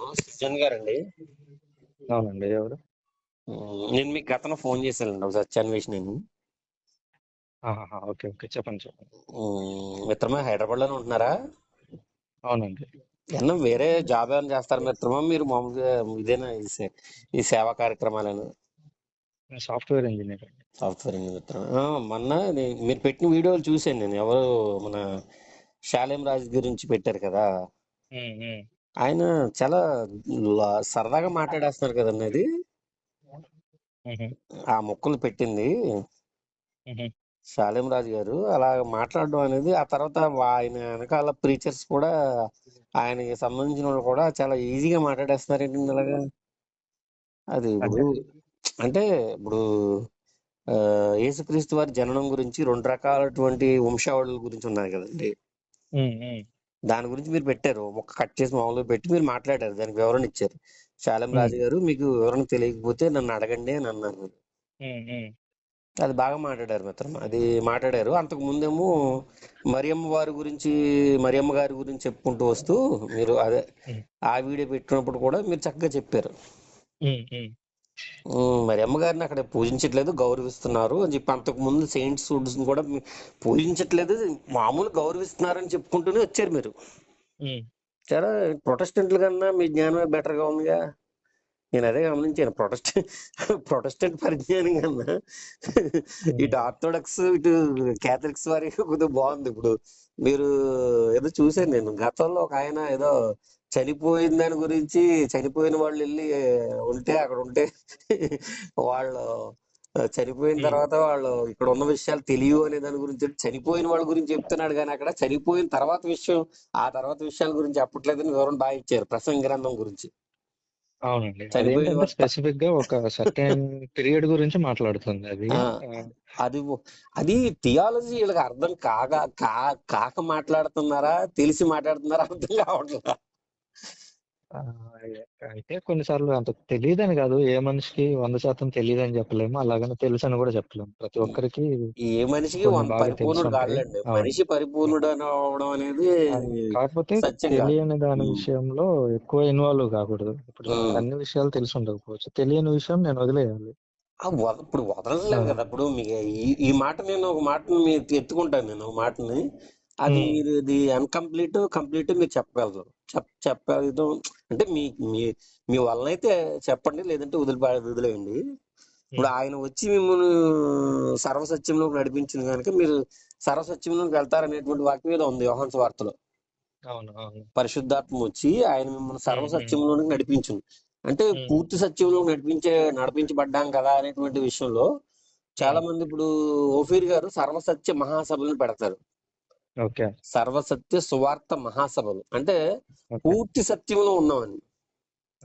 సృజన్ గారండి. అవునండి ఎవరు? నేను మీకు గతంలో ఫోన్ చేశానండి ఒక సత్యాన్వేషణ అని ఆహాహా, ఓకే ఓకే చెప్పండి చెప్పండి. మిత్రమా హైదరాబాద్లోనే ఉంటున్నారా? అవునండి. ఏమన్నా వేరే జాబ్ ఏమైనా చేస్తారా మిత్రమా? మీరు మామూలుగా ఇదేనా ఈ సేవా కార్యక్రమాలను? నేను సాఫ్ట్వేర్ ఇంజనీర్ సాఫ్ట్వేర్ మిత్రమా? ఆ, మొన్న మీరు పెట్టిన వీడియోలు చూశాను నేను. ఎవరు మన శాలేం రాజు గురించి పెట్టారు కదా. ఆయన చాలా లా- సరదాగా మాట్లాడేస్తున్నారు కదండి అది. మ్హూ, ఆ మొక్కలు పెట్టింది. మ్హూ. శాలేం రాజు గారు అలా మాట్లాడడం అనేది ఆ తర్వాత వా- ఆయన వెనకాల ప్రీచర్స్ కూడా ఆయనకి సంబంధించిన వాళ్ళు కూడా చాలా ఈజీగా మాట్లాడేస్తున్నారు ఏంటండి అలాగా. అది అంటే ఇప్పుడు అంటే ఇప్పుడు ఆ, యేసుక్రీస్తు వారి జననం గురించి రెండు రకాలటువంటి వంశావళుల గురించి ఉన్నాయి కదండి. దాని గురించి మీరు పెట్టారు. ఒక కట్ చేసి మామూలుగా పెట్టి మీరు మాట్లాడారు. దానికి వివరణ ఇచ్చారు. శాలం రాజు గారు మీకు వివరణ తెలియకపోతే నన్ను అడగండి అని అన్నారు. అది బాగా మాట్లాడారు మిత్రం. అది మాట్లాడారు. అంతకు ముందేమో మరియమ్మ వారి గురించి మరియమ్మ గారి గురించి చెప్పుకుంటూ వస్తూ మీరు అదే ఆ వీడియో పెట్టినప్పుడు కూడా మీరు చక్కగా చెప్పారు. ఉమ్, ఉమ్. ఉమ్, మరియమ్మ గారిని అక్కడ పూజించట్లేదు గౌరవిస్తున్నారు అని చెప్పి అంతకు ముందు సెయింట్స్ కూడా పూజించట్లేదు మామూలు గౌరవిస్తున్నారు అని చెప్పుకుంటూనే వచ్చారు మీరు. చాలా ప్రొటెస్టెంట్ల కన్నా మీ జ్ఞానమే బెటర్గా ఉందిగా నేను అదే గమనించాను ప్రొటెస్టెంట్ ప్రొటెస్టెంట్ పరిజ్ఞానం కన్నా ఇటు. ఆర్థోడాక్స్ ఇటు క్యాథలిక్స్ వారి కొద్దిగా బాగుంది ఇప్పుడు మీరు ఏదో చూశాను నేను గతంలో ఒక ఆయన ఏదో చనిపోయిన దాని గురించి చనిపోయిన వాళ్ళు వెళ్ళి ఉంటే అక్కడ ఉంటే వాళ్ళు చనిపోయిన. తర్వాత వాళ్ళు ఇక్కడ ఉన్న విషయాలు తెలియవు అనే దాని గురించి చనిపోయిన వాళ్ళ గురించి చెప్తున్నాడు కానీ అక్కడ చనిపోయిన తర్వాత విషయం ఆ తర్వాత విషయాల గురించి చెప్పట్లేదని వివరణ బాగా ఇచ్చారు ప్రసంగ గ్రంథం గురించి. అవునండి. స్పెసిఫిక్గా ఒక సర్టెన్ పీరియడ్ గురించి మాట్లాడుతుంది అది. అది అది థియాలజీ వీళ్ళకి అర్థం కాగా కాక మాట్లాడుతున్నారా తెలిసి మాట్లాడుతున్నారా అర్థం కావట్లేదు ఆ, అయితే కొన్నిసార్లు అంత తెలియదని కాదు. ఏ మనిషికి వంద శాతం తెలియదని చెప్పలేము. అలాగని తెలుసు అని కూడా చెప్పలేము. ప్రతి ఒక్కరికి ఏ మనిషికి కొన్ని వన్ బాగా తెలిసి పరిపూర్ణుడు ఉంటాయి. కాదులేండి. అవును. మనిషి పరిపూర్ణుడు అని అవడం అనేది కాకపోతే సత్యం కాదు. తెలియని దాని విషయంలో ఎక్కువ ఇన్వాల్వ్ కాకూడదు. ఇప్పుడు నాకు. అన్ని విషయాలు తెలిసి ఉండకపోవచ్చు. తెలియని విషయం నేను వదిలేయాలి. ఆ ఇప్పుడు వదలలేను ఆ, కదా. ఇప్పుడు మీకు ఈ ఈ మాట నేను ఒక మాటను ఎత్తుకుంటాను నేను. ఒక మాటని అది ఇది అన్కంప్లీట్ కంప్లీట్ మీరు చెప్పగలరు. చెప్ చెప్పగలుగుతాం అంటే మీ మీ మీ వలన అయితే చెప్పండి లేదంటే వదిలిపా వదిలేయండి. ఇప్పుడు ఆయన వచ్చి మిమ్మల్ని సర్వసత్యంలోకి నడిపించింది కనుక మీరు సర్వసత్యంలోకి వెళ్తారనేటువంటి వాక్యం మీద ఉంది యోహాన్స్ వార్తలో. పరిశుద్ధాత్మ వచ్చి ఆయన మిమ్మల్ని సర్వసత్యంలోనికి నడిపించింది అంటే పూర్తి సత్యంలోకి నడిపించే నడిపించబడ్డాం కదా అనేటువంటి విషయంలో చాలా మంది ఇప్పుడు ఓఫీర్ గారు సర్వసత్య మహాసభలను పెడతారు. సర్వసత్య సువార్త మహాసభలు. అంటే పూర్తి సత్యంలో ఉన్నామని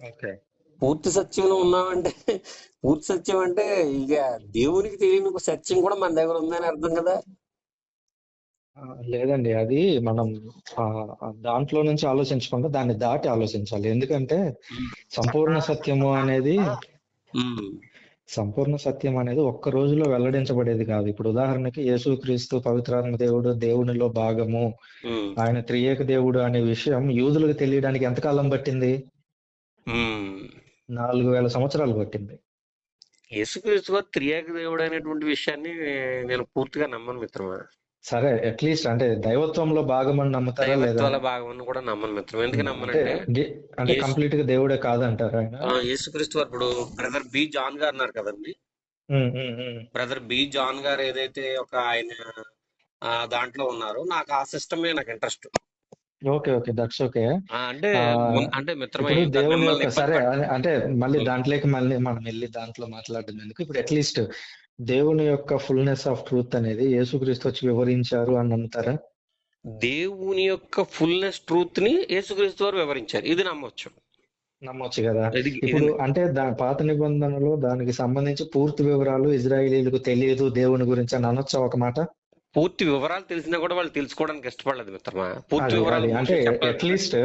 ఓకే. పూర్తి సత్యంలో ఉన్నామంటే పూర్తి సత్యం అంటే ఇక దేవునికి తెలియని ఒక సత్యం కూడా మన దగ్గర ఉందని అర్థం కదా? లేదండి. అది మనం దాంట్లో నుంచి ఆలోచించకుండా దాన్ని దాటి ఆలోచించాలి. ఎందుకంటే సంపూర్ణ సత్యము అనేది సంపూర్ణ సత్యం అనేది ఒక్క రోజులో వెల్లడించబడేది కాదు. ఇప్పుడు ఉదాహరణకి యేసుక్రీస్తు పవిత్రాత్మ దేవుడు దేవునిలో భాగము. ఆయన త్రియేక దేవుడు అనే విషయం యూదులకు తెలియడానికి ఎంతకాలం పట్టింది. నాలుగు వేల సంవత్సరాలు పట్టింది. యేసుక్రీస్తు త్రియేక దేవుడు అనేటువంటి విషయాన్ని నేను పూర్తిగా నమ్మను మిత్రమా? సరే అట్లీస్ట్ అంటే దైవత్వంలో భాగం అని నమ్ముతారా లేదా? దైవత్వాల భాగం కూడా నమ్మను మిత్రం. ఎందుకు అంటే నమ్మనంటే డి- అంటే కంప్లీట్గా దేవుడే కాదంటారా ఆయన? ఆ, యేసుక్రీస్తు వారు ఇప్పుడు బ్రదర్ బి జాన్ గారు అన్నారు కదండి. ఉమ్, ఉమ్, ఉమ్. బ్రదర్ బి జాన్ గారు ఏదైతే ఒక ఆయన ఆ, దాంట్లో ఉన్నారో నాకు ఆ సిస్టమే నాకు interest. Okay okay that's okay. అంటే ఆ మున్- అంటే మిత్రమా ఇప్పుడు దేవుని మిమ్మల్ని యొక్క ఇబ్బంది సరే అ- అంటే మళ్ళీ దాంట్లోకి మళ్ళీ మనం వెళ్ళి దాంట్లో మాట్లాడడం ఎందుకు? ఇప్పుడు అట్లీస్ట్ దేవుని యొక్క ఫుల్నెస్ ఆఫ్ ట్రూత్ అనేది యేసుక్రీస్తు వచ్చి వివరించారు అని నమ్ముతారా? దేవుని యొక్క ఫుల్నెస్ ట్రూత్ని యేసుక్రీస్తు వారు వివరించారు. ఇది నమ్మొచ్చు. నమ్మొచ్చు కదా. ఇప్పుడు అంటే పాత నిబంధనలో దానికి సంబంధించి పూర్తి వివరాలు ఇజ్రాయేలీలకు తెలియదు దేవుని గురించి అని అనొచ్చా ఒక మాట? పూర్తి వివరాలు తెలిసినా కూడా వాళ్ళు తెలుసుకోవడానికి ఇష్టపడలేదు మిత్రమా? పూర్తి వివరాలు అంటే అట్లీస్ట్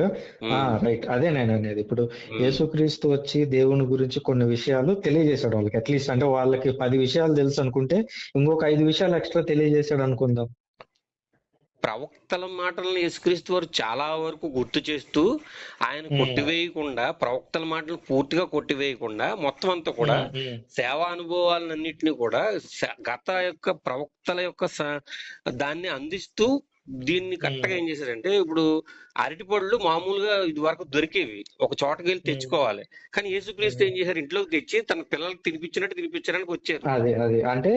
రైట్. అదే నేను అనేది. ఇప్పుడు యేసుక్రీస్తు వచ్చి దేవుని గురించి కొన్ని విషయాలు తెలియజేశాడు వాళ్ళకి. అట్లీస్ట్ అంటే వాళ్ళకి పది విషయాలు తెలుసు అనుకుంటే ఇంకొక ఐదు విషయాలు ఎక్స్ట్రా తెలియజేశాడు అనుకుందాం. ప్రవక్తల మాటలను యేసుక్రీస్తు వారు చాలా వరకు గుర్తు చేస్తూ ఆయన కొట్టివేయకుండా ప్రవక్తల మాటలు పూర్తిగా కొట్టివేయకుండా మొత్తం అంతా కూడా సేవా అనుభవాలన్నింటినీ కూడా గత యొక్క ప్రవక్తల యొక్క దాన్ని అందిస్తూ దీన్ని కరెక్ట్గా ఉమ్, ఏం చేశారంటే ఇప్పుడు అరటిపళ్ళు మామూలుగా ఇది వరకు దొరికేవి. ఒక చోటకి వెళ్ళి తెచ్చుకోవాలి. కానీ యేసుక్రీస్తు ఏం. చేశారు? ఇంట్లోకి తెచ్చి తన పిల్లలకి తినిపించినట్టు తినిపించడానికి వచ్చారు. అది అది. అంటే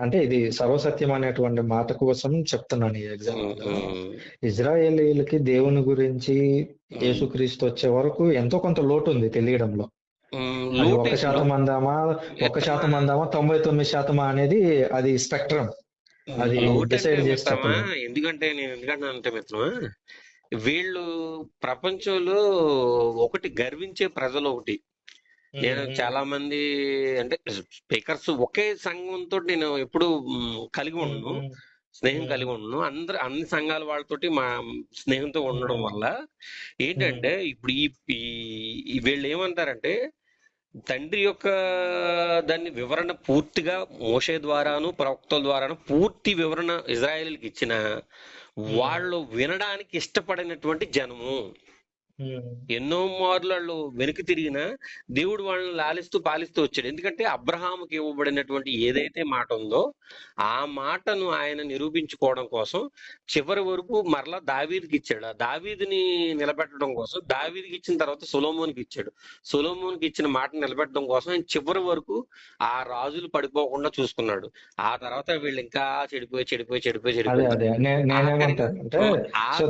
అంటే ఇది సర్వసత్యం అనేటువంటి మాట కోసం చెప్తున్నాను ఈ ఎగ్జాంపుల్ ఇజ్రాయేలీలకి దేవుని గురించి యేసుక్రీస్తు వచ్చే వరకు ఎంతో కొంత లోటు ఉంది తెలియడంలో. ఇప్పుడు శాతం అందామా? ఒక్క మిత్రమా శాతం అందామా? తొంభై తొమ్మిది శాతమా అనేది అది స్పెక్ట్రమ్ అది డిసైడ్ చేసి మిత్రమా చెప్పలేము ఎందుకంటే నేను ఎందుకంటే మిత్రమా? వీళ్ళు ప్రపంచంలో ఒకటి గర్వించే ప్రజలు ఒకటి. నేను చాలా మంది అంటే స్పీకర్స్ ఒకే సంఘంతో నేను ఎప్పుడు కలిగి ఉండను. స్నేహం కలిగి ఉండను. అందరు అన్ని సంఘాల వాళ్ళతోటి మా స్నేహంతో ఉండడం వల్ల ఏంటంటే ఇప్పుడు ఈ వీళ్ళు ఏమంటారంటే తండ్రి యొక్క దాన్ని వివరణ పూర్తిగా మోషే ద్వారాను ప్రవక్తల ద్వారాను పూర్తి వివరణ ఇజ్రాయేలీకి ఇచ్చిన ఉమ్, వాళ్ళు వినడానికి ఇష్టపడినటువంటి జనము. ఎన్నో మార్లు వాళ్ళు వెనక్కి తిరిగినా దేవుడు వాళ్ళని లాలిస్తూ పాలిస్తూ వచ్చాడు. ఎందుకంటే అబ్రహాముకి ఇవ్వబడినటువంటి ఏదైతే మాట ఉందో ఆ మాటను ఆయన నిరూపించుకోవడం కోసం చివరి వరకు మరలా దావీదికి ఇచ్చాడు. ఆ దావీదిని నిలబెట్టడం కోసం దావీదికి ఇచ్చిన తర్వాత సొలోమోన్కి ఇచ్చాడు. సొలోమోన్కి ఇచ్చిన మాట నిలబెట్టడం కోసం ఆయన చివరి వరకు ఆ రాజులు పడిపోకుండా చూసుకున్నాడు. ఆ తర్వాత వీళ్ళు ఇంకా చెడిపోయి చెడిపోయి చెడిపోయి చెడిపోయి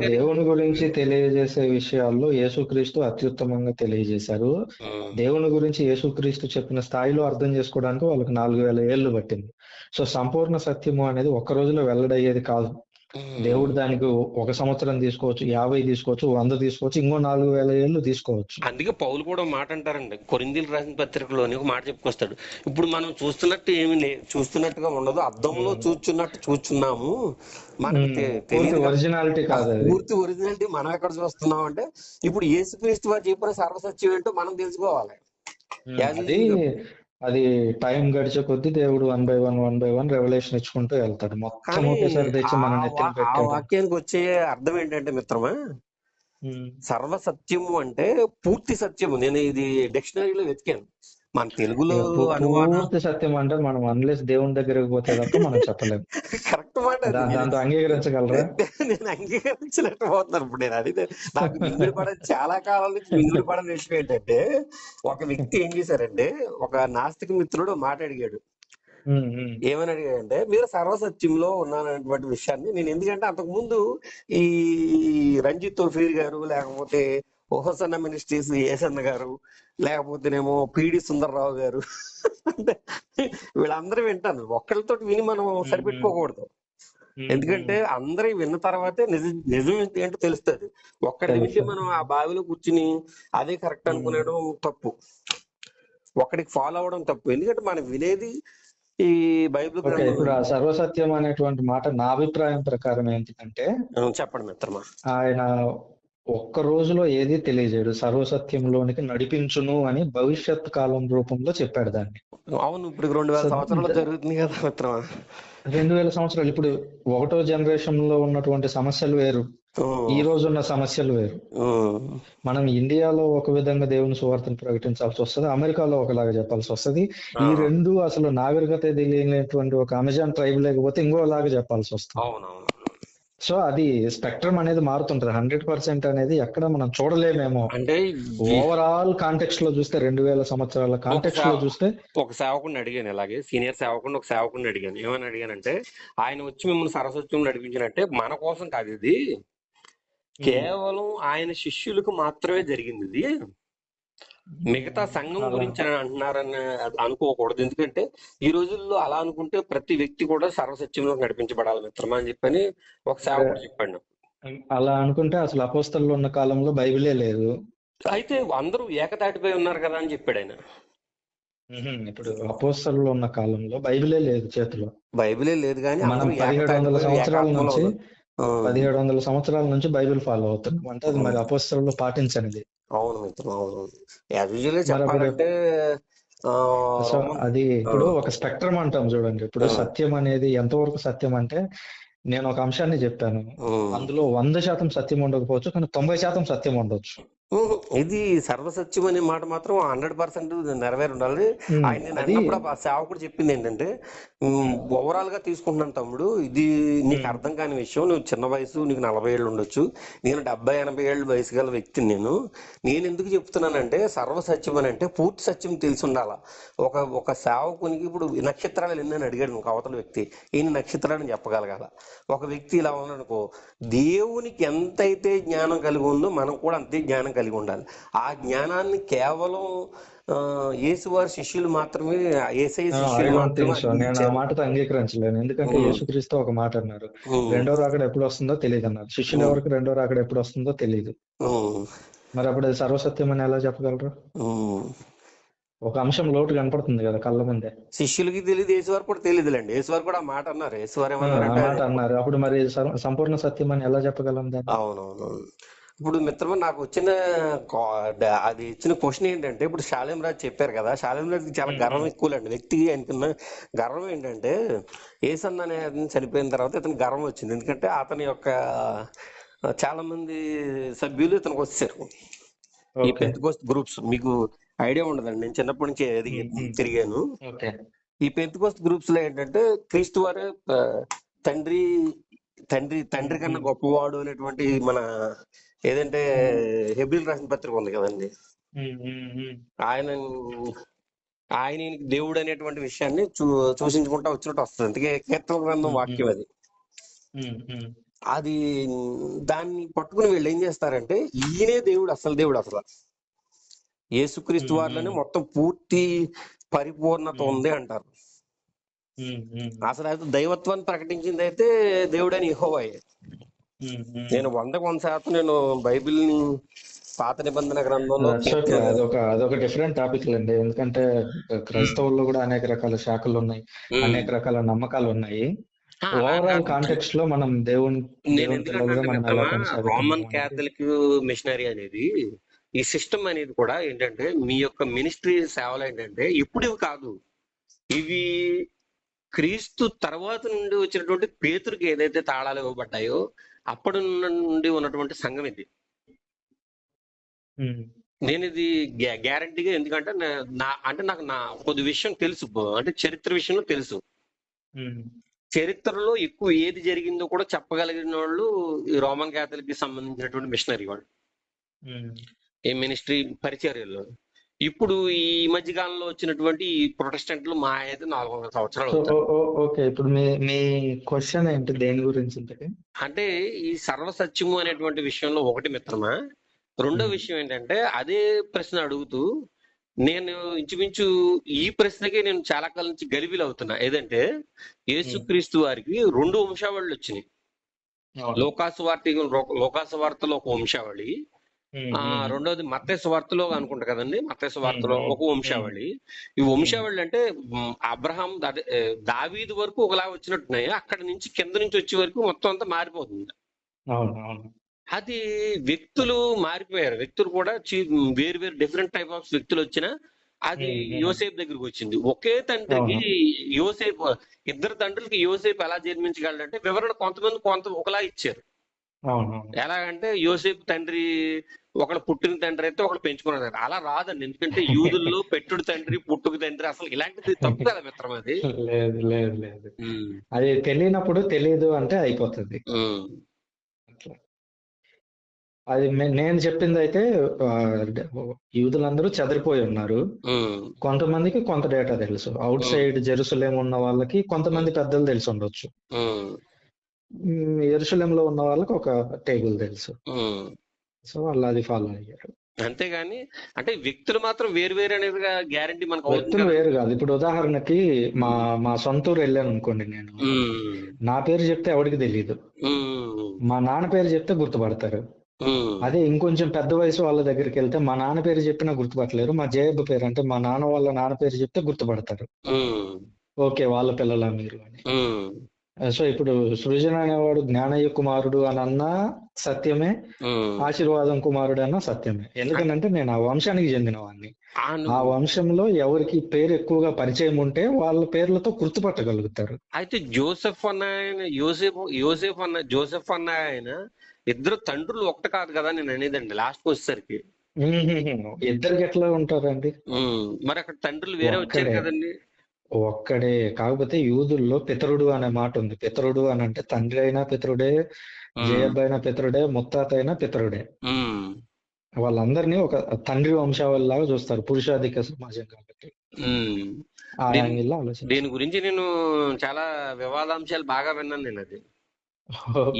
దేవుని గురించి తెలియజేసే విషయాల్లో యేసుక్రీస్తు అత్యుత్తమంగా తెలియజేశారు. దేవుని గురించి యేసుక్రీస్తు చెప్పిన స్థాయిలో అర్థం చేసుకోవడానికి వాళ్ళకి నాలుగు వేల ఏళ్ళు పట్టింది. సో సంపూర్ణ సత్యము అనేది ఒక్క రోజులో వెల్లడయ్యేది కాదు. దేవుడు. దానికి ఒక సంవత్సరం తీసుకోవచ్చు యాభై తీసుకోవచ్చు వంద తీసుకోవచ్చు ఇంకో నాలుగు వేల ఏళ్ళు తీసుకోవచ్చు. అందుకే పౌలు కూడా మాట అంటారండి. కొరిందీలు రాసిన పత్రికలోని ఒక మాట చెప్పుకొస్తాడు. ఇప్పుడు మనం చూస్తున్నట్టు ఏమి చూస్తున్నట్టుగా ఉండదు. అద్దంలో ఉమ్, చూచున్నట్టు చూచున్నాము. మనకు ఒరిజినాలిటీ కాదు పూర్తి ఒరిజినాలిటీ మనం ఎక్కడ చూస్తున్నాం అంటే ఇప్పుడు యేసుక్రీస్తు వారు చెప్పిన సర్వసత్యం ఏంటో మనం తెలుసుకోవాలి. అది టైం గడిచే కొద్దీ దేవుడు one by one one by one revolution ఇచ్చుకుంటూ వెళ్తాడు. మొత్తం ఒకేసారి తెచ్చి మన నెత్తిన వా- ఆ పెట్టాడు. వాక్యానికి వచ్చే అర్థం ఏంటంటే మిత్రమా ఉమ్, సర్వసత్యము అంటే పూర్తి సత్యము. నేను ఇది డిక్షనరీలో వెతికాను. మన తెలుగులో పూర్తి సత్యం అంటే మనం అన్లెస్ దేవుని దగ్గరికి పోతే తప్ప మనం చెప్పలేం. కరెక్ట్ మాట అది. దాంతో అంగీకరించగలరా? నేను అంగీకరించలేకపోతున్నాను. ఇప్పుడు నేను అడిగితే నాకు మింగుడు పడ చాలా కాలం నుంచి మింగుడు పడని విషయం ఏంటంటే ఒక వ్యక్తి ఏం చేశారంటే ఒక నాస్తిక మిత్రుడు మాట అడిగాడు. ఏమని అడిగాడంటే మీరు సర్వసత్యంలో ఉన్నానటువంటి విషయాన్ని. నేను ఎందుకంటే అంతకు ముందు ఈ రంజిత్ తోఫీర్ గారు లేకపోతే ఓహసన్న మినిస్ట్రీస్ ఏసన్న గారు లేకపోతేనేమో పిడి సుందర్రావు గారు. అంటే వీళ్ళందరూ వింటాను. ఒక్కళ్ళతో విని మనం సరిపెట్టుకోకూడదు. ఎందుకంటే అందరి విన్న తర్వాతే నిజం నిజం ఏంటి తెలుస్తుంది. ఒక్కడి తెలుసు మనం ఆ బావిలో కూర్చుని అదే కరెక్ట్ అనుకునేయడం తప్పు. ఒక్కడికి ఫాలో అవడం తప్పు. ఎందుకంటే మనం వినేది ఈ బైబిల్ ఇప్పుడు ఆ సర్వసత్యం అనేటువంటి మాట నా అభిప్రాయం ప్రకారం ఏంటిదంటే ఆ, చెప్పండి మిత్రమా. ఆయన ఒక్క రోజులో ఏది తెలియజేయడు. సర్వసత్యంలోనికి నడిపించును అని భవిష్యత్ కాలం రూపంలో చెప్పాడు దాన్ని. అవును ఇప్పుడు రెండు వేల సంవత్సరాలు జరుగుతుంది కదా మిత్రమా? రెండు వేల సంవత్సరాలు ఇప్పుడు ఒకటో జనరేషన్లో ఉన్నటువంటి సమస్యలు వేరు. ఈ రోజు ఉన్న సమస్యలు వేరు. మనం ఇండియాలో ఒక విధంగా దేవుని సువార్తను ప్రకటించాల్సి వస్తుంది అమెరికాలో ఒకలాగా చెప్పాల్సి వస్తుంది. ఈ రెండు అసలు నాగరికత తెలియనటువంటి ఒక అమెజాన్ ట్రైబ్ లేకపోతే ఇంకోలాగా చెప్పాల్సి వస్తుంది. సో అది స్పెక్ట్రమ్ అనేది మారుతుంటది. హండ్రెడ్ పర్సెంట్ అనేది ఎక్కడ మనం చూడలేమేమో. అంటే ఓవరాల్ కాంటెక్స్ట్లో చూస్తే రెండు వేల సంవత్సరాల ఒక కాంటెక్స్ట్లో చూస్తే ఒక సేవకుడిని అడిగాను ఇలాగే సీనియర్ సేవకుడిని ఒక సేవకుడిని అడిగాను. ఏమని అడిగానంటే ఆయన వచ్చి మిమ్మల్ని సరస్వత్యం నడిపించినట్టే మన కోసం కాదు ఇది. కేవలం ఆయన శిష్యులకు మాత్రమే జరిగింది ఇది. మిగతా సంఘం గురించి అని అంటున్నారని అనుకోకూడదు. ఎందుకంటే ఈ రోజుల్లో అలా అనుకుంటే ప్రతి వ్యక్తి కూడా సర్వసత్యంలో నడిపించబడాలి మిత్రమా అని చెప్పని ఒక సేవకుడు చెప్పాడు. అలా అనుకుంటే అసలు అపోస్తలు ఉన్న కాలంలో బైబిలే లేదు. అయితే అందరూ ఏకతాటిపై ఉన్నారు కదా అని చెప్పాడు ఆయన. ఇప్పుడు అపోస్తలు ఉన్న కాలంలో బైబిలే లేదు చేతిలో. బైబిలే లేదు కానీ మనం పదిహేడు వందల సంవత్సరాల నుంచి పదిహేడు వందల సంవత్సరాల నుంచి బైబిల్ ఫాలో అవుతున్నాం. అంటే అది మరి. అపోస్తలు పాటించనిది. అవును మిత్రం అవును. యాజ్ యూజువల్ మరి అప్పుడు చెప్పాలంటే ఆ, సో రోమన్ అది ఆ, ఇప్పుడు ఒక స్పెక్ట్రమ్ అంటాం చూడండి. ఇప్పుడు ఆ, సత్యం అనేది ఎంతవరకు సత్యం అంటే నేను ఒక అంశాన్ని చెప్పాను. ఉమ్. అందులో వంద శాతం సత్యం ఉండకపోవచ్చు కానీ తొంభై శాతం సత్యం ఉండొచ్చు. ఇది సర్వసత్యం అనే మాట మాత్రం హండ్రెడ్ పర్సెంట్ నెరవేరి ఉండాలి ఆయన నేను అన్నప్పుడు ఆ సేవకుడు చెప్పింది ఏంటంటే ఓవరాల్గా తీసుకుంటున్నాను తమ్ముడు ఇది నీకు అర్థం కాని విషయం నువ్వు చిన్న వయసు నీకు నలభై ఏళ్ళు ఉండొచ్చు నేను డెబ్బై ఎనభై ఏళ్ళు వయసు గల వ్యక్తిని నేను నేను ఎందుకు చెప్తున్నానంటే సర్వసత్యం అని అంటే పూర్తి సత్యం తెలిసి ఉండాల. ఒక ఒక సేవకునికి ఇప్పుడు నక్షత్రాలు ఎన్ని అని అడిగాడు ఒక అవతల వ్యక్తి ఈయన నక్షత్రాలను చెప్పగలగాల. ఒక వ్యక్తి ఇలా ఉన్నాడనుకో దేవునికి ఎంతైతే జ్ఞానం కలిగి ఉందో మనం కూడా అంతే జ్ఞానం కలిగి ఉండాలి. ఆ జ్ఞానాన్ని కేవలం యేసువారి శిష్యులు మాత్రమే ఏసై శిష్యులు మాత్రమే నేను ఆ మాటతో అంగీకరించలేను. ఎందుకంటే యేసుక్రీస్తు ఒక మాట అన్నారు. రెండో రాకడ ఎప్పుడు వస్తుందో తెలియదు అన్నారు శిష్యులు ఉమ్, ఎవరికి రెండో రాకడ ఎప్పుడు వస్తుందో తెలియదు మరి అప్పుడు సర్వసత్యం అని ఎలా చెప్పగలరు. ఒక అంశం లోటు కనపడుతుంది కదా కళ్ళ ముందే. శిష్యులకి తెలియదు యేసువారు కూడా తెలియదులేండి. యేసువారు కూడా ఆ మాట అన్నారు. యేసువారు మాట అన్నారు. అప్పుడు మరి సంపూర్ణ సత్యం అని ఎలా చెప్పగలం దాన్ని? అవునవును ఇప్పుడు మిత్రమా నాకు వచ్చిన అది ఇచ్చిన క్వశ్చన్ ఏంటంటే ఇప్పుడు శాలేం రాజు చెప్పారు కదా శాలేం రాజుకి చాలా గర్వం ఉమ్, ఎక్కువ అండి వ్యక్తి ఆయనకున్న గర్వం ఏంటంటే ఏసన్న అనే చనిపోయిన తర్వాత ఇతను గర్వం వచ్చింది. ఎందుకంటే అతని యొక్క చాలా మంది సభ్యులు ఇతనికి వచ్చారు ఈ ఓకే. పెంతకోస్ట్ గ్రూప్స్ మీకు ఐడియా ఉండదండి. నేను చిన్నప్పటి నుంచి తిరిగాను. ఈ పెంతకోస్ట్ గ్రూప్స్లో ఏంటంటే క్రీస్తు వారు తండ్రి తండ్రి తండ్రి కన్నా గొప్పవాడు అనేటువంటి మన ఏదంటే హెబ్రిల్ రాసిన పత్రిక ఉంది కదండి. ఆయన ఆయన దేవుడు అనేటువంటి విషయాన్ని చూ సూచించుకుంటా వచ్చినట్టు వస్తుంది. అందుకే కీర్తన గ్రంథం వాక్యం అది. అది దాన్ని పట్టుకుని వీళ్ళు ఏం చేస్తారంటే ఈయనే దేవుడు అసలు దేవుడు అసలు. యేసుక్రీస్తు వారిలోనే మొత్తం పూర్తి పరిపూర్ణత ఉంది అంటారు. అసలు అయితే దైవత్వాన్ని ప్రకటించింది అయితే దేవుడని యెహోవాయే. నేను వందకు వంద శాతం నేను బైబిల్ని పాత నిబంధన గ్రంథంలో అదొక అదొక డిఫరెంట్ టాపిక్ అండి ఎందుకంటే క్రైస్తవుల్లో కూడా అనేక రకాల శాఖలు ఉన్నాయి. అనేక రకాల నమ్మకాలు ఉన్నాయి. ఓవరాల్ కాంటెక్స్ట్లో మనం దేవుని రోమన్ క్యాథలిక్ మిషనరీ అనేది. ఈ సిస్టమ్ అనేది కూడా ఏంటంటే మీ యొక్క మినిస్ట్రీ సేవలు ఏంటంటే ఇప్పుడు ఇవి కాదు. ఇవి క్రీస్తు తర్వాత నుండి వచ్చినటువంటి పేతురికి ఏదైతే తాళాలు ఇవ్వబడ్డాయో అప్పటి నుండి ఉన్నటువంటి సంఘం ఇది. నేను ఇది గ్యారంటీగా ఎందుకంటే నా అంటే నాకు నా కొద్ది విషయం తెలుసు అంటే చరిత్ర విషయంలో తెలుసు. చరిత్రలో ఎక్కువ ఏది జరిగిందో కూడా చెప్పగలిగిన వాళ్ళు ఈ రోమన్ క్యాథలిక్కి సంబంధించినటువంటి మిషనరీ వాళ్ళు. ఈ మినిస్ట్రీ పరిచర్యల్లో. ఇప్పుడు ఈ మధ్య కాలంలో వచ్చినటువంటి ఈ ప్రొటెస్టెంట్లు మా అయితే నాలుగు వందల సంవత్సరాలు ఓకే. ఇప్పుడు మీ మీ క్వశ్చన్ ఏంటి? దేని గురించి అంటే ఈ సర్వసత్యము అనేటువంటి విషయంలో ఒకటి మిత్రమా? రెండో విషయం ఏంటంటే అదే ప్రశ్న అడుగుతూ నేను ఇంచుమించు ఈ ప్రశ్నకే నేను చాలా కాలం నుంచి గలిబిలు అవుతున్నా. ఏదంటే యేసుక్రీస్తు వారికి రెండు వంశావళులు వచ్చినాయి. లోకాసు వార్త లోకాసు వార్తలో ఒక వంశావళి ఆ రెండోది మత్తేసు వార్తలో అనుకుంటా కదండి. మత్తేసు ఉమ్, వార్తలో ఒక వంశావళి. ఈ వంశావళి అంటే అబ్రహాం దావీదు వరకు ఒకలా వచ్చినట్టున్నాయి. అక్కడ నుంచి కింద నుంచి వచ్చే వరకు మొత్తం అంతా మారిపోతుంది. అది వ్యక్తులు మారిపోయారు. వ్యక్తులు కూడా వేరు వేరు డిఫరెంట్ టైప్ ఆఫ్ వ్యక్తులు వచ్చినా అది యోసేపు దగ్గరికి వచ్చింది. ఒకే తండ్రికి యోసేపు ఇద్దరు తండ్రులకి యోసేపు ఎలా జన్మించగలడంటే వివరణ కొంతమంది కొంత ఒకలా ఇచ్చారు. ఎలాగంటే యోసేపు తండ్రి ఒకడు పుట్టిన తండ్రి అయితే ఒకడు పెంచుకున్న తండ్రి అలా రాదండి. ఎందుకంటే యూదుల్లో పెట్టుడు తండ్రి పుట్టుకు తండ్రి అసలు ఇలాంటిది తప్పు కదా మిత్రం అది. లేదు లేదు లేదు. అది తెలియనప్పుడు తెలియదు అంటే అయిపోతుంది. అది నేను చెప్పింది అయితే యూదులందరూ చెదిరిపోయి ఉన్నారు. కొంతమందికి కొంత డేటా తెలుసు. అవుట్ సైడ్ జెరూసలేం ఉన్న వాళ్ళకి కొంతమంది పెద్దలు తెలిసి ఉండొచ్చు. యెరూషలేంలో ఉన్న వాళ్ళకి ఒక టేబుల్ తెలుసు. సో వాళ్ళు అది ఫాలో అయ్యారు. అంతేగాని అంటే వ్యక్తులు మాత్రం వేరు వేరు అనేది గ్యారంటీ మనకు వ్యక్తులు వేరు కాదు. ఇప్పుడు ఉదాహరణకి మా మా సొంత ఊరు వెళ్ళాను అనుకోండి నేను. నా పేరు చెప్తే ఎవరికి తెలియదు మా నాన్న పేరు చెప్తే గుర్తుపడతారు. అదే ఇంకొంచెం పెద్ద వయసు వాళ్ళ దగ్గరికి వెళ్తే మా నాన్న పేరు చెప్పినా గుర్తుపట్టలేరు. మా జేబు పేరు అంటే మా నాన్న వాళ్ళ నాన్న పేరు చెప్తే గుర్తుపడతారు. ఓకే వాళ్ళ పిల్లలా మీరు అని. సో ఇప్పుడు సృజన అనేవాడు జ్ఞానయ్య కుమారుడు అని అన్నా సత్యమే. ఆశీర్వాదం కుమారుడు అన్నా సత్యమే ఎందుకంటే నేను ఆ వంశానికి చెందిన వాడిని ఆ వంశంలో ఎవరికి పేరు ఎక్కువగా పరిచయం ఉంటే వాళ్ళ పేర్లతో గుర్తుపట్టగలుగుతారు అయితే జోసెఫ్ అన్న ఆయన యోసేఫ్ యోసేఫ్ అన్న జోసెఫ్ అన్న ఆయన ఇద్దరు తండ్రులు ఒకటి కాదు కదా నేను అనేదండి లాస్ట్ వచ్చేసరికి. ఇద్దరికి ఎట్లా ఉంటారండి. మరి అక్కడ తండ్రులు వేరే వచ్చారు కదండి ఒక్కడే. కాకపోతే యూదుల్లో పితరుడు అనే మాట ఉంది. పితరుడు అని అంటే తండ్రి అయినా పితరుడే ఉమ్. జేయబ్బ అయినా పితరుడే ముత్తాత అయినా పితరుడే. వాళ్ళందరినీ ఒక తండ్రి వంశావళిలాగా చూస్తారు. పురుషాధిక సమాజం కాబట్టి. ఆ దీని యాంగిల్లో ఆలోచించారు దీని గురించి నేను చాలా వివాదాంశాలు బాగా విన్నాను నేను అది.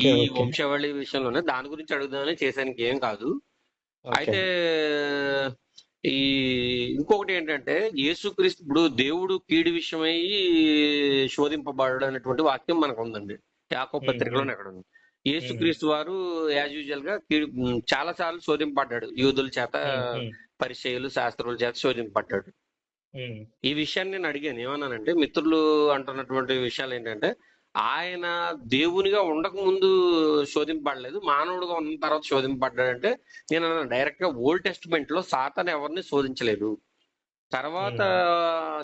ఈ వంశావళి విషయంలోనే దాని గురించి అడుగుదామని చేశానికి ఏం కాదు. అయితే ఈ ఇంకొకటి ఏంటంటే యేసుక్రీస్తు ఇప్పుడు దేవుడు కీడు విషయమై శోధింపబడడు అనేటువంటి వాక్యం మనకు ఉందండి యాకో. పత్రికలోనే అక్కడ ఉంది. యేసుక్రీస్తు వారు యాజ్ యూజువల్గా కీడు చాలా సార్లు శోధింపడ్డాడు యూదుల చేత. పరిచయులు శాస్త్రుల చేత శోధింపడ్డాడు. ఈ విషయాన్ని నేను అడిగాను ఏమన్నానంటే మిత్రులు అంటున్నటువంటి విషయాలు ఏంటంటే ఆయన దేవునిగా ఉండక ముందు శోధింపబడలేదు మానవుడిగా ఉన్న తర్వాత శోధింపబడ్డాడంటే నేను డైరెక్ట్గా ఓల్డ్ టెస్ట్మెంట్లో సాతాను ఎవరిని శోధించలేదు తర్వాత.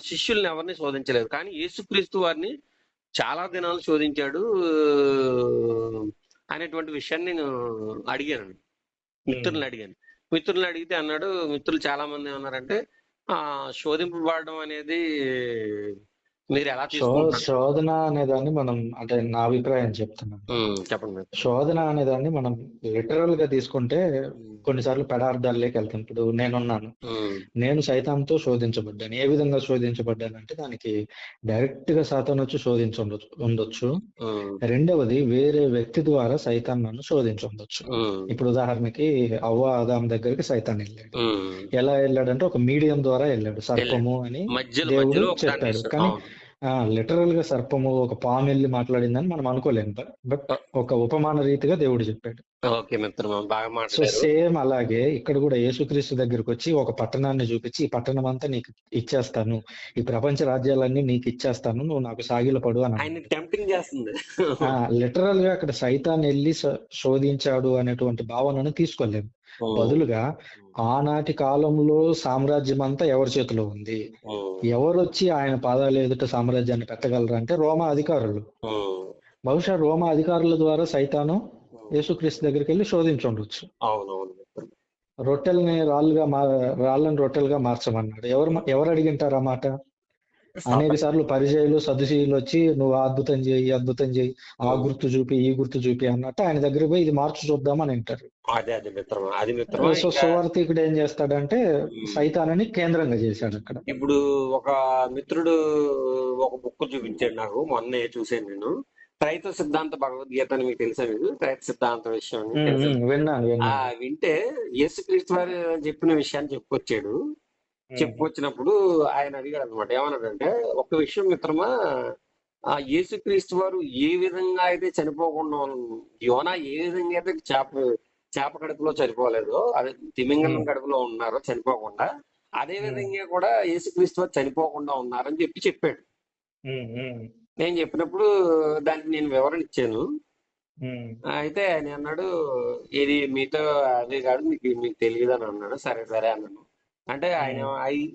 శిష్యుల్ని ఎవరిని శోధించలేదు కానీ యేసుక్రీస్తు వారిని చాలా దినాలు శోధించాడు అనేటువంటి విషయాన్ని నేను అడిగాను. మిత్రుల్ని అడిగాను మిత్రుల్ని అడిగితే అన్నాడు మిత్రులు చాలా మంది ఏమన్నారంటే ఆ శోధింపబడడం అనేది మీరు ఎలా శోధన అనేదాన్ని మనం అంటే నా అభిప్రాయం చెప్తున్నాను. చెప్పండి. శోధన అనేదాన్ని మనం లిటరల్గా తీసుకుంటే కొన్నిసార్లు పెడార్థాల్లోకి వెళ్తాం. ఇప్పుడు నేనున్నాను. నేను సైతాన్తో శోధించబడ్డాను. ఏ విధంగా శోధించబడ్డానంటే దానికి డైరెక్ట్గా సాతాన్ వచ్చి శోధించి ఉండొచ్చు రెండవది వేరే వ్యక్తి ద్వారా సైతాన్ నన్ను శోధించి ఉండొచ్చు. ఇప్పుడు ఉదాహరణకి అవ్వ ఆదాం దగ్గరికి సైతాన్ వెళ్ళాడు. ఎలా వెళ్ళాడంటే ఒక మీడియం ద్వారా వెళ్ళాడు. సర్పము అని దేవుడు చెప్పాడు. కానీ లిటరల్గా సర్పము ఒక పాము వెళ్ళి మాట్లాడిందని మనం అనుకోలేము బట్ ఒక ఉపమాన రీతిగా దేవుడు చెప్పాడు. ఓకే మిత్రమా బాగా సో సేమ్ అలాగే ఇక్కడ కూడా యేసుక్రీస్తు దగ్గరికి వచ్చి ఒక పట్టణాన్ని చూపించి ఈ పట్టణం అంతా నీకు ఇచ్చేస్తాను. ఈ ప్రపంచ రాజ్యాలన్నీ నీకు ఇచ్చేస్తాను. నువ్వు నాకు అని టెంప్టింగ్ చేస్తుంది. ఆ లిటరల్గా అక్కడ సైతాన్ వెళ్ళి శోధించాడు అనేటువంటి భావనను తీసుకోలేము బదులుగా ఆనాటి కాలంలో సామ్రాజ్యం అంతా ఎవరి చేతిలో ఉంది? ఎవరు వచ్చి ఆయన పాదాల ఎదుట సామ్రాజ్యాన్ని పెట్టగలరు అంటే రోమా అధికారులు. బహుశా రోమా అధికారుల ద్వారా సైతాను. యేసుక్రీస్తు దగ్గరికి వెళ్ళి శోధించి ఉండొచ్చు అవునవును మిత్రమా. రొట్టెల్ని రాళ్ళుగా మా రాళ్ళని రొట్టెలుగా మార్చమన్నాడు. ఎవరు ఎవరు అడిగింటారు ఆ మాట? అనేక సార్లు పరిచయులు సదుశీయులు వచ్చి నువ్వు అద్భుతం చేయి అద్భుతం చేయి ఆ. గుర్తు చూపి ఈ గుర్తు చూపి అన్నట్టు ఆయన దగ్గర పోయి ఇది మార్చి చూద్దామని అంటారు. అదే అదే మిత్రమా అది మిత్రమా సో సువార్థికుడు ఏం చేస్తాడంటే సైతానని కేంద్రంగా చేశాడు అక్కడ. ఇప్పుడు ఒక మిత్రుడు ఒక బుక్ చూపించాడు నాకు మొన్నే చూశాను నేను. త్రైత సిద్ధాంత భగవద్గీత అని మీకు తెలుసా మీకు? త్రైత సిద్ధాంత విషయం విన్నాను వింటే యేసుక్రీస్తు వారు చెప్పిన విషయాన్ని చెప్పుకొచ్చాడు. చెప్పుకొచ్చినప్పుడు ఆయన అడిగాడు అనమాట ఏమన్నాడంటే ఒక విషయం మిత్రమా ఆ యేసుక్రీస్తు వారు ఏ విధంగా అయితే చనిపోకుండా యోనా ఏ విధంగా అయితే చేప చేప కడుపులో చనిపోలేదో అదే తిమింగలం కడుపులో ఉన్నారో చనిపోకుండా అదే విధంగా కూడా యేసుక్రీస్తు వారు చనిపోకుండా ఉన్నారని చెప్పి చెప్పాడు. నేను చెప్పినప్పుడు దానికి నేను వివరణ ఇచ్చాను. అయితే ఆయన అన్నాడు ఇది మీతో అదే కాదు మీకు మీకు తెలియదు అని అన్నాడు. సరే సరే అన్నాను. అంటే ఆయన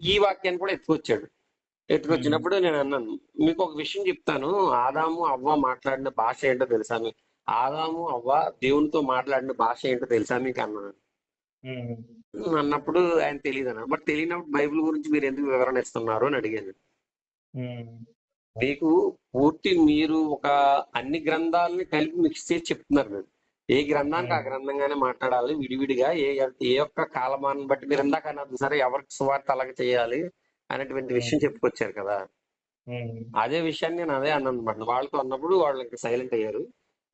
ఈ వాక్యాన్ని కూడా ఎత్తుకొచ్చాడు. ఎత్తుకొచ్చినప్పుడు నేను అన్నాను మీకు ఒక విషయం చెప్తాను. ఆదాము అవ్వ మాట్లాడిన భాష ఏంటో తెలుసా ఆదాము అవ్వ దేవునితో మాట్లాడిన భాష ఏంటో తెలుసా మీకు? అన్నాను అన్నప్పుడు ఆయన తెలియదు అన్నాడు. బట్ తెలియనప్పుడు బైబిల్ గురించి మీరు ఎందుకు వివరణ ఇస్తున్నారు? అని అడిగాను. మీకు పూర్తి మీరు ఒక అన్ని గ్రంథాలని కలిపి మిక్స్ చేసి చెప్తున్నారు మీరు ఏ గ్రంథానికి ఆ గ్రంథంగానే మాట్లాడాలి విడివిడిగా. ఏ ఏ యొక్క కాలమాన్ని బట్టి మీరు ఇందాక అన్నది సరే ఎవరికి సువార్త అలాగ చేయాలి అనేటువంటి విషయం చెప్పుకొచ్చారు కదా. అదే విషయాన్ని నేను అదే అన్నాను అనమాట. వాళ్ళతో అన్నప్పుడు వాళ్ళు ఇంకా సైలెంట్ అయ్యారు.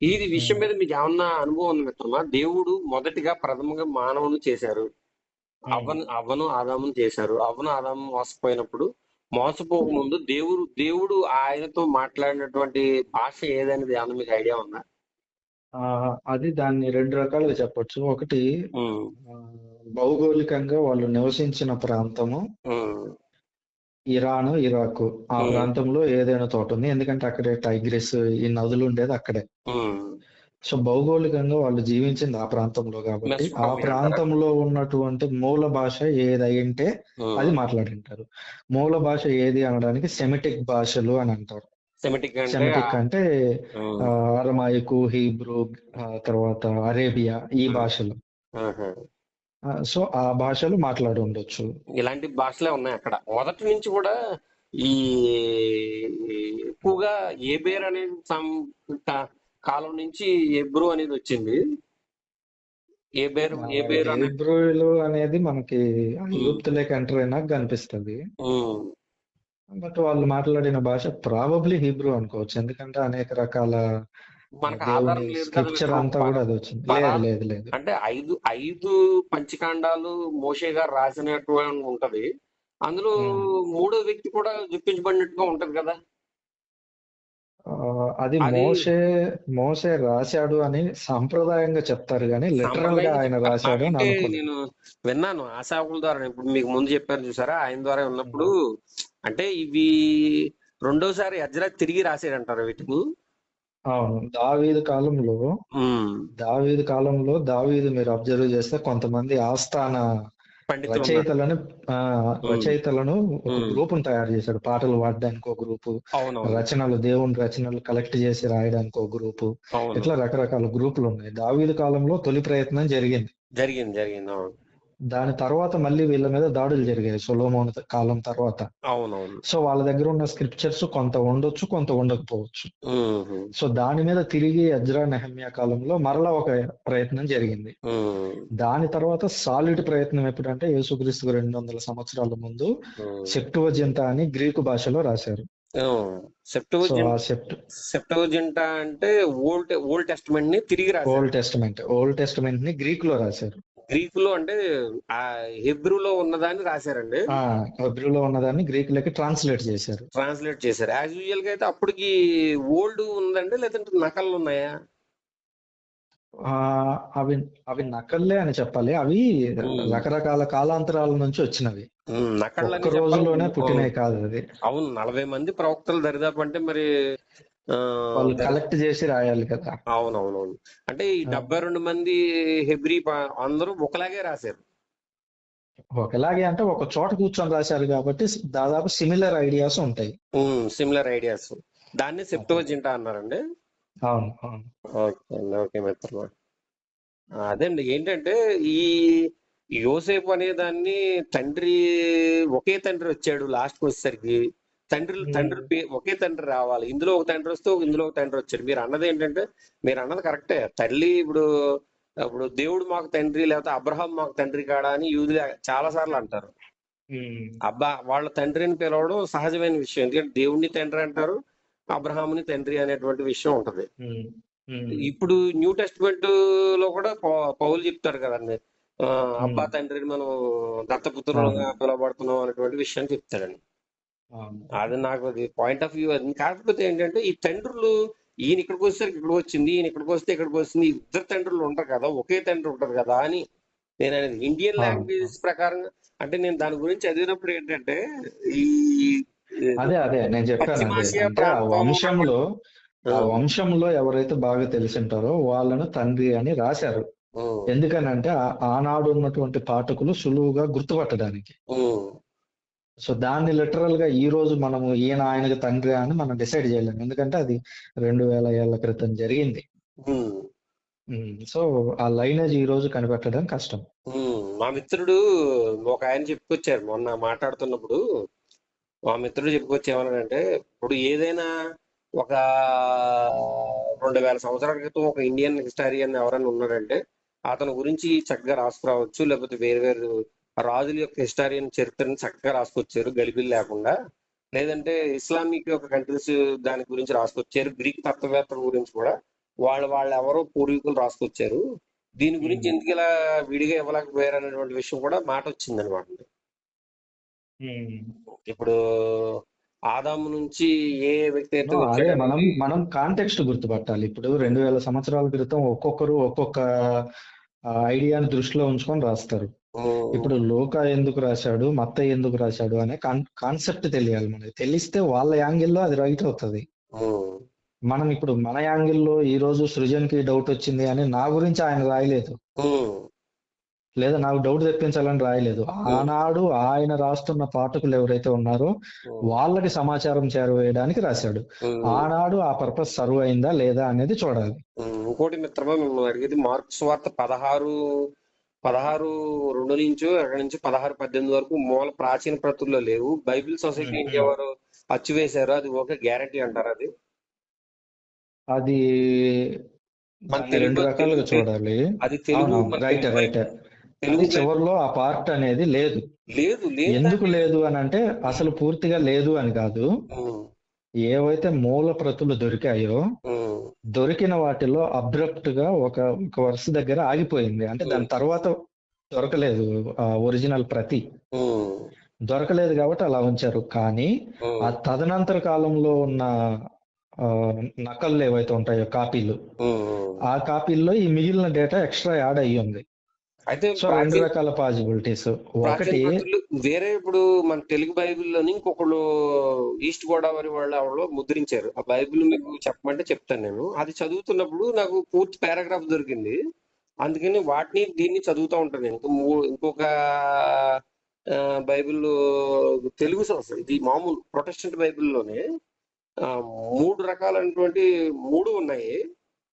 ఈ విషయం మీద మీకు ఏమన్నా అనుభవం ఉంది మిత్రమా? దేవుడు మొదటిగా ప్రథమంగా మానవుని చేశారు. ఉమ్, అవ్వను అవ్వను ఆదామును చేశారు. అవ్వను ఆదాము మోసపోయినప్పుడు మోసపోక. ముందు దేవుడు దేవుడు ఆయనతో మాట్లాడినటువంటి భాష ఏదనేది ఏమన్నా మీకు ఐడియా ఉందా? అది దాన్ని రెండు రకాలుగా చెప్పొచ్చు. ఒకటి భౌగోళికంగా వాళ్ళు నివసించిన ప్రాంతము ఇరాన్ ఇరాక్. ఆ ప్రాంతంలో ఏదైనా తోట ఉంది. ఎందుకంటే అక్కడే టైగ్రిస్ ఈ నదులు ఉండేది అక్కడే. సో భౌగోళికంగా వాళ్ళు జీవించింది ఆ ప్రాంతంలో కాబట్టి ఆ ప్రాంతంలో ఉన్నటువంటి మూల భాష ఏదైంటే అది. మాట్లాడింటారు. మూల భాష ఏది అనడానికి సెమిటిక్ భాషలు అని అంటారు. సెమిటిక్ అంటే అరమాయికు హీబ్రూ తర్వాత అరేబియా ఈ భాషలు. సో ఆ భాషలు మాట్లాడి ఉండొచ్చు. ఇలాంటి భాషలే ఉన్నాయి అక్కడ. మొదటి నుంచి కూడా ఈ ఎక్కువగా ఏబేర్ అనేది కాలం నుంచి ఎబ్రూ అనేది వచ్చింది? ఏబేర్ ఏబేర్ అనేది మనకి ఉమ్, ఐగుప్తులోకి ఎంటర్ అయినాక కనిపిస్తుంది. బట్ వాళ్ళు మాట్లాడిన భాష ప్రాబబ్లీ హీబ్రూ అనుకోవచ్చు. ఎందుకంటే అనేక రకాల ఆ, మనకు దేవుని ఆధారం లేదు కదా స్క్రిప్చర్ అంతా కూడా అది వచ్చింది. లేదు లేదు లేదు. అంటే ఐదు ఐదు పంచకాండాలు మోషే గారు రాసినటువంటి ఉంటది. అందులో. మూడో వ్యక్తి కూడా చూపించబడినట్టుగా ఉంటది కదా. అది అది మోసే మోసే రాశాడు అని సాంప్రదాయంగా చెప్తారు కానీ లిటరల్గా సాంప్రదాయంగా ఆయన చెప్తారు. రాశాడు అని నాకైతే అనుకోలేదు నేను విన్నాను ఆ సేవకుల ద్వారా. ఇప్పుడు మీకు ముందు చెప్పారు చూసారా? ఆయన ద్వారా ఉన్నప్పుడు అంటే ఇవి రెండోసారి అజ్రా తిరిగి రాసాడంటారు వీటిని? అవును. దావీదు కాలంలో దావీదు కాలంలో దావీదు మీరు అబ్జర్వ్ చేస్తే కొంతమంది ఆస్థాన రచయితలను రచయితలను ఒక గ్రూపును తయారు చేశాడు. పాటలు పాడడానికి ఒక గ్రూపు రచనలు దేవుని రచనలు కలెక్ట్ చేసి రాయడానికి ఒక గ్రూపు ఇట్లా రకరకాల గ్రూపులు ఉన్నాయి. దావీదు కాలంలో తొలి ప్రయత్నం జరిగింది. జరిగింది జరిగింది. అవును. దాని తర్వాత మళ్ళీ వీళ్ళ మీద దాడులు జరిగాయి సొలొమోను కాలం తర్వాత. అవునవును. సో వాళ్ళ దగ్గర ఉన్న స్క్రిప్చర్స్ కొంత ఉండొచ్చు కొంత ఉండకపోవచ్చు. సో దాని మీద తిరిగి అజ్రా నెహమ్యా కాలంలో మరలా ఒక ప్రయత్నం జరిగింది. దాని తర్వాత సాలిడ్ ప్రయత్నం ఎప్పుడంటే యేసుక్రీస్తుకు రెండు వందల సంవత్సరాల ముందు. సెప్టువజింత అని గ్రీకు భాషలో రాశారు. సెప్టోజింట అంటే ఓల్డ్ ఓల్డ్ టెస్ట్మెంట్ని తిరిగి రాశారు. ఓల్డ్ టెస్టమెంట్ ఓల్డ్ టెస్టమెంట్ని గ్రీక్లో రాశారు. గ్రీకులో అంటే ఆ హెబ్రూలో ఉన్నదాన్ని రాశారండి. హెబ్రూలో ఉన్నదాన్ని గ్రీక్లోకి ట్రాన్స్లేట్ చేశారు. ట్రాన్స్లేట్ చేశారు. యాజ్ యూజువల్గా అయితే అప్పటికి ఓల్డ్ ఉందండి లేదంటే నకళ్ళు ఉన్నాయా? ఆ అవి అవి నకల్లే అని చెప్పాలి. అవి రకరకాల కాలాంతరాల నుంచి వచ్చినవి. రోజులోనే అవును పుట్టినవి కాదు అది. అవును నలభై మంది ప్రవక్తలు దరిదాపు అంటే మరి వాళ్ళు కలెక్ట్ చేసి రాయాలి కదా. అవునవునవును. అంటే ఈ డెబ్బై రెండు మంది హెబ్రీ అందరూ ఒకలాగే రాశారు. ఒకలాగే అంటే ఒక చోట కూర్చొని రాశారు కాబట్టి దాదాపు సిమిలర్ ఐడియాస్ ఉంటాయి. సిమిలర్ ఐడియాస్ దాన్ని సెప్టోజింటా అన్నారండి? అవును ఓకే అండి ఓకే మిత్రులు. అదే అండి ఏంటంటే ఈ యోసేపు అనే దాన్ని తండ్రి ఒకే తండ్రి వచ్చాడు లాస్ట్ వచ్చేసరికి. తండ్రి తండ్రి ఒకే తండ్రి రావాలి. ఇందులో ఒక తండ్రి వస్తే ఇందులో ఒక తండ్రి వచ్చాడు. మీరు అన్నది ఏంటంటే మీరు అన్నది కరెక్టే తల్లి ఇప్పుడు ఇప్పుడు దేవుడు మాకు తండ్రి లేకపోతే అబ్రహాం మాకు తండ్రి కాడా అని యూదులు చాలా సార్లు అంటారు. అబ్బా వాళ్ళ తండ్రిని పిలవడం సహజమైన విషయం. ఎందుకంటే దేవుడిని తండ్రి అంటారు అబ్రహాముని తండ్రి అనేటువంటి విషయం ఉంటది. ఇప్పుడు న్యూ టెస్ట్మెంట్లో కూడా పౌ- పౌలు చెప్తాడు కదండి. అబ్బా తండ్రిని మనం దత్తపుత్రులుగా పిలవబడుతున్నాం అనేటువంటి విషయం చెప్తాడండి. అది నాకు అది పాయింట్ ఆఫ్ వ్యూ అది. కాకపోతే ఏంటంటే ఈ తండ్రులు ఈయన ఇక్కడికి వచ్చేసరికి ఇక్కడికి వచ్చింది ఈయన ఇక్కడికి వస్తే ఇక్కడికి వస్తుంది ఇద్దరు తండ్రులు ఉంటారు కదా ఒకే తండ్రి ఉంటారు కదా అని నేను అనేది ఇండియన్ అవును లాంగ్వేజెస్ ప్రకారం అంటే నేను దాని గురించి చదివినప్పుడు ఏంటంటే ఈ అదే అదే నేను చెప్పాను వంశంలో వంశంలో ఎవరైతే బాగా తెలిసింటారో వాళ్ళను తండ్రి అని రాశారు. ఎందుకనంటే ఆనాడు ఉన్నటువంటి పాఠకులు సులువుగా గుర్తుపట్టడానికి. సో దాన్ని లిటరల్గా ఈ రోజు మనము ఈయన ఆయనకు తండ్రి అని మనం డిసైడ్ చేయలేము. ఎందుకంటే అది రెండు వేల ఏళ్ళ క్రితం జరిగింది. సో ఆ లైనేజ్ ఈ రోజు కనిపెట్టడం కష్టం. మా మిత్రుడు ఒక ఆయన చెప్పుకొచ్చారు మొన్న మాట్లాడుతున్నప్పుడు. మా మిత్రుడు చెప్పుకొచ్చి ఏమన్నాడంటే ఇప్పుడు ఏదైనా ఒక రెండు వేల సంవత్సరాల క్రితం ఒక ఇండియన్ హిస్టారియన్ ఎవరైనా ఉన్నాడంటే అతని గురించి చక్కగా రాసుకురావచ్చు లేకపోతే వేరు వేరు రాజుల యొక్క హిస్టారియన్ చరిత్రని చక్కగా రాసుకొచ్చారు గలిబిలి లేకుండా. లేదంటే ఇస్లామిక్ యొక్క కంట్రీస్ దాని గురించి రాసుకొచ్చారు గ్రీక్ తత్వవేత్తల గురించి కూడా. వాళ్ళు వాళ్ళు ఎవరో పూర్వీకులు రాసుకొచ్చారు. దీని గురించి ఎందుకు ఇలా విడిగా ఇవ్వలేకపోయారు అనేటువంటి విషయం కూడా మాట వచ్చింది అనమాట. ఇప్పుడు ఆదాము నుంచి ఏ వ్యక్తి అయితే మనం మనం కాంటెక్స్ట్ గుర్తుపట్టాలి. ఇప్పుడు రెండు వేల సంవత్సరాల క్రితం ఒక్కొక్కరు ఒక్కొక్క ఐడియాని దృష్టిలో ఉంచుకొని రాస్తారు. ఇప్పుడు లోకా ఎందుకు రాశాడు మత్త ఎందుకు రాశాడు అనే కాన్ కాన్సెప్ట్ తెలియాలి మనకి. తెలిస్తే వాళ్ళ యాంగిల్లో అది రైట్ అవుతుంది. మనం ఇప్పుడు మన యాంగిల్లో ఈ రోజు సృజన్కి డౌట్ వచ్చింది అని నా గురించి ఆయన రాయలేదు. లేదా నాకు డౌట్ తెప్పించాలని రాయలేదు. ఆనాడు ఆయన రాస్తున్న పాఠకులు ఎవరైతే ఉన్నారో వాళ్ళకి సమాచారం చేరవేయడానికి రాశాడు. ఆనాడు ఆ పర్పస్ సర్వ్ అయిందా లేదా అనేది చూడాలి. ఇంకోటి మిత్రమా మిమ్మల్ని అడిగేది మార్క్స్ వార్త పదహారు పదహారు రెండు నుంచి అక్కడి నుంచి పదహారు పద్దెనిమిది వరకు మూల ప్రాచీన ప్రతుల్లో లేవు. Bible society um, India um. వారు అచ్చు వేశారు. అది ఓకే గ్యారంటీ అంటారు అది? అది మన రెండు రకాలుగా చూడాలి. అది తెలుగు రైట్ తెలుగు రైట్. తెలుగు చివరిలో ఆ పార్ట్ అనేది లేదు. లేదు లేదు ఎందుకు లేదు అని అంటే అసలు పూర్తిగా లేదు అని కాదు. ఏవైతే మూల ప్రతులు దొరికాయో దొరికిన వాటిలో అబ్రప్ట్గా ఒక ఒక వరుస దగ్గర ఆగిపోయింది. అంటే దాని తర్వాత దొరకలేదు ఆ ఒరిజినల్ ప్రతి. దొరకలేదు కాబట్టి అలా ఉంచారు. కానీ ఆ తదనంతర కాలంలో ఉన్న ఆ, నకళ్ళు ఏవైతే ఉంటాయో కాపీలు. ఆ కాపీల్లో ఈ మిగిలిన డేటా ఎక్స్ట్రా యాడ్ అయ్యి ఉంది. అయితే రెండు రకాల పాసిబిలిటీస్ ఒకటి వేరే ఇప్పుడు మన తెలుగు బైబిల్లోని ఇంకొకళ్ళు ఈస్ట్ గోదావరి వాళ్ళు ముద్రించారు. ఆ బైబిల్ మీకు చెప్పమంటే చెప్తాను నేను. అది చదువుతున్నప్పుడు నాకు పూర్తి పారాగ్రాఫ్ దొరికింది. అందుకని వాటిని దీన్ని చదువుతూ ఉంటాను నేను. ఇంకొక బైబిల్ తెలుగు సంస్థ ఇది మామూలు ప్రొటెస్టెంట్ బైబిల్లోనే మూడు రకాలైనటువంటి మూడు ఉన్నాయి.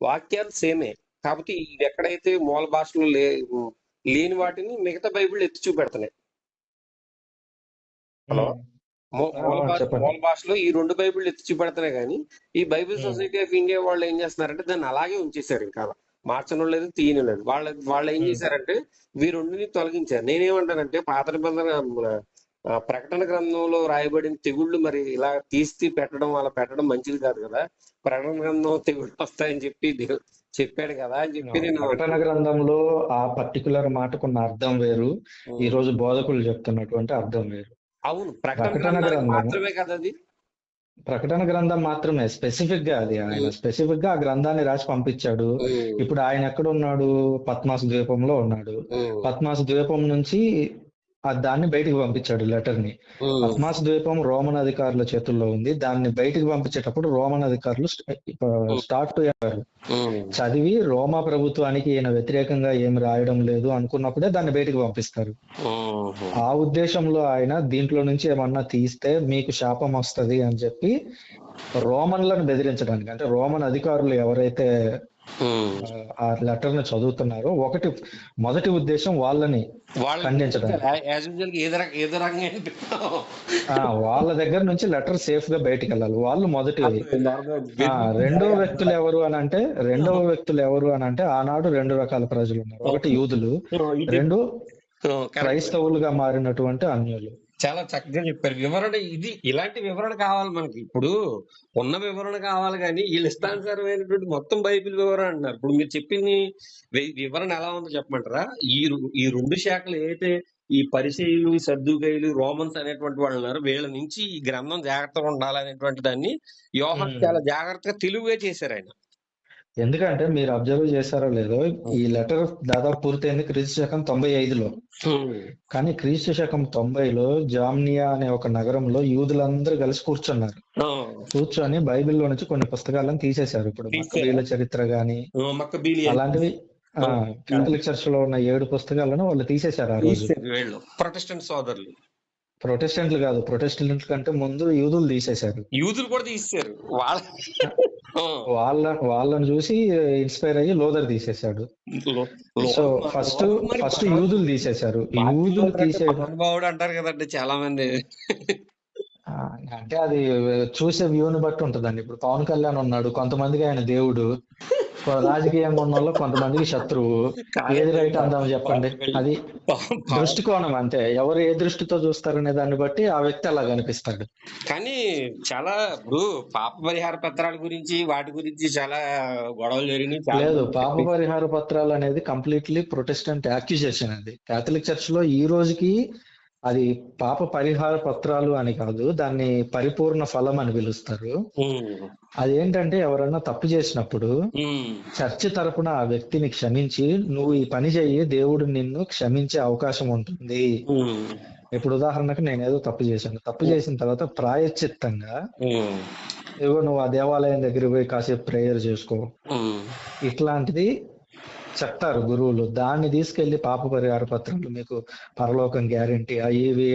వాక్యాలు సేమే. కాబట్టి ఇది ఎక్కడైతే మూల భాషలో లే లేని వాటిని మిగతా బైబిల్ ఎత్తి చూపెడుతున్నాయి. హలో? మూల భాషలో ఈ రెండు బైబిల్ ఎత్తి చూపెడుతున్నాయి కానీ ఈ బైబిల్. సొసైటీ ఆఫ్ ఇండియా వాళ్ళు ఏం చేస్తున్నారంటే దాన్ని అలాగే ఉంచేశారు ఇంకా. మార్చడం లేదు తీయడం లేదు వాళ్ళ వాళ్ళు ఏం. చేశారంటే ఈ రెండుని తొలగించారు. నేనేమంటానంటే పాత నిబంధన ప్రకటన గ్రంథంలో రాయబడిన తెగుళ్ళు మరి ఇలా తీసి పెట్టడం అలా పెట్టడం మంచిది కాదు కదా. ప్రకటన గ్రంథం తెగుళ్ళు వస్తాయని చెప్పి చెప్పాడు కదా అని చెప్పి నేను ప్రకటన గ్రంథంలో ఆ పర్టికులర్ మాటకున్న అర్థం వేరు. ఈ రోజు బోధకులు చెప్తున్నటువంటి అర్థం వేరు. అవును ప్రకటన గ్రంథము. మాత్రమే కదా అది? ప్రకటన గ్రంథం మాత్రమే స్పెసిఫిక్గా అది ఆయన. స్పెసిఫిక్గా ఆ గ్రంథాన్ని రాసి పంపించాడు. ఇప్పుడు ఆయన ఎక్కడ ఉన్నాడు పద్మాస్ ద్వీపంలో ఉన్నాడు. పద్మాస్ ద్వీపం నుంచి దాన్ని బయటికి పంపించాడు లెటర్ని. పద్మాస్ ద్వీపం రోమన్ అధికారుల చేతుల్లో ఉంది. దాన్ని బయటికి పంపించేటప్పుడు రోమన్ అధికారులు స్టార్ట్ అయ్యారు. చదివి రోమా ప్రభుత్వానికి ఈయన వ్యతిరేకంగా ఏమి రాయడం లేదు అనుకున్నప్పుడే దాన్ని బయటికి పంపిస్తారు. ఆ ఉద్దేశంలో ఆయన దీంట్లో నుంచి ఏమన్నా తీస్తే మీకు శాపం వస్తది అని చెప్పి రోమన్లను బెదిరించడానికి అంటే రోమన్ అధికారులు ఎవరైతే. ఆ, ఆ లెటర్ని చదువుతున్నారో. ఒకటి మొదటి ఉద్దేశం వాళ్ళని. ఆ వాళ్ళ దగ్గర నుంచి లెటర్ సేఫ్గా బయటికి వెళ్ళాలి వాళ్ళు మొదటి ఆ రెండో వ్యక్తులు ఎవరు అని అంటే రెండవ వ్యక్తులు ఎవరు అని అంటే ఆనాడు రెండు రకాల ప్రజలు ఉన్నారు. ఒకటి యూదులు రెండు. క్రైస్తవులుగా మారినటువంటి అన్యులు. చాలా చక్కగా చెప్పారు. వివరణ ఇది ఇలాంటి వివరణ కావాలి మనకి. ఇప్పుడు ఉన్న వివరణ కావాలి కానీ వీళ్ళు ఇష్టానుసారమైనటువంటి మొత్తం బైబిల్ వివరణ అంటున్నారు. ఇప్పుడు మీరు చెప్పింది వివరణ ఎలా ఉందో చెప్పమంటారా? ఈ ఈ రెండు శాఖలు ఏదైతే ఈ పరిచయులు సర్దుకైలు రోమన్స్ అనేటువంటి వాళ్ళు ఉన్నారు వీళ్ళ నుంచి ఈ గ్రంథం జాగ్రత్తగా ఉండాలనేటువంటి దాన్ని యోహన్. చాలా జాగ్రత్తగా తెలుగుగా చేశారు ఆయన. ఎందుకంటే మీరు అబ్జర్వ్ చేశారో లేదో ఈ లెటర్ దాదాపు పూర్తయింది క్రీస్తు శకం తొంభై ఐదులో కానీ క్రీస్తు శకం తొంభైలో జామ్నియా అనే ఒక నగరంలో యూదులందరూ కలిసి కూర్చున్నారు. కూర్చొని బైబిల్లో నుంచి కొన్ని పుస్తకాలను తీసేశారు. ఇప్పుడు. మక్కబీల చరిత్ర గాని అలాంటివి ఆ, కాథలిక్ చర్చ్లో ఉన్న ఏడు పుస్తకాలను వాళ్ళు తీసేశారు ఆ రోజు. ప్రొటెస్టెంట్ సోదరులు. ప్రొటెస్టెంట్లు కాదు ప్రొటెస్టెంట్ కంటే ముందు యూదులు తీసేశారు. యూదులు కూడా తీశారు వాళ్ళ ఆ. వాళ్ళ వాళ్ళని చూసి ఇన్స్పైర్ అయ్యి లోదర్ తీసేశాడు. సో ఫస్ట్ ఫస్ట్ యూదులు తీసేశారు. యూదులు మహానుభావుడు అంటారు కదండి చాలా మంది అంటే అది చూసే వ్యూని బట్టి ఉంటుందండి. ఇప్పుడు పవన్ కళ్యాణ్ ఉన్నాడు కొంతమందికి ఆయన దేవుడు. రాజకీయంగా ఉన్న వాళ్ళు కొంతమందికి శత్రువు. ఏది రైట్ అందాం చెప్పండి. అది దృష్టికోణం అంతే. ఎవరు ఏ దృష్టితో చూస్తారనే దాన్ని బట్టి ఆ వ్యక్తి అలా కనిపిస్తాడు కానీ చాలా ఇప్పుడు పాప పరిహార పత్రాల గురించి వాటి గురించి చాలా గొడవలు జరిగినాయి. లేదు పాప పరిహార పత్రాలు అనేది కంప్లీట్లీ ప్రొటెస్టెంట్ యాక్యుజేషన్ అది. కేథలిక్ చర్చ్లో ఈ రోజుకి అది పాప పరిహార పత్రాలు అని కాదు దాన్ని పరిపూర్ణ ఫలం అని పిలుస్తారు. ఉమ్, అది ఏంటంటే ఎవరన్నా తప్పు చేసినప్పుడు చర్చ్ తరపున ఆ వ్యక్తిని క్షమించి నువ్వు ఈ పని చెయ్యి దేవుడు నిన్ను క్షమించే అవకాశం ఉంటుంది. ఇప్పుడు ఉదాహరణకు నేను ఏదో తప్పు చేశాను. తప్పు చేసిన తర్వాత ప్రాయశ్చిత్తంగా ఏవో నువ్వు ఆ దేవాలయం దగ్గర పోయి కాసేపు ప్రేయర్ చేసుకో. ఇట్లాంటిది చెప్తారు గురువులు. దాన్ని తీసుకెళ్ళి పాప పరిహార పత్రాలు మీకు పరలోకం గ్యారంటీ అవి ఇవి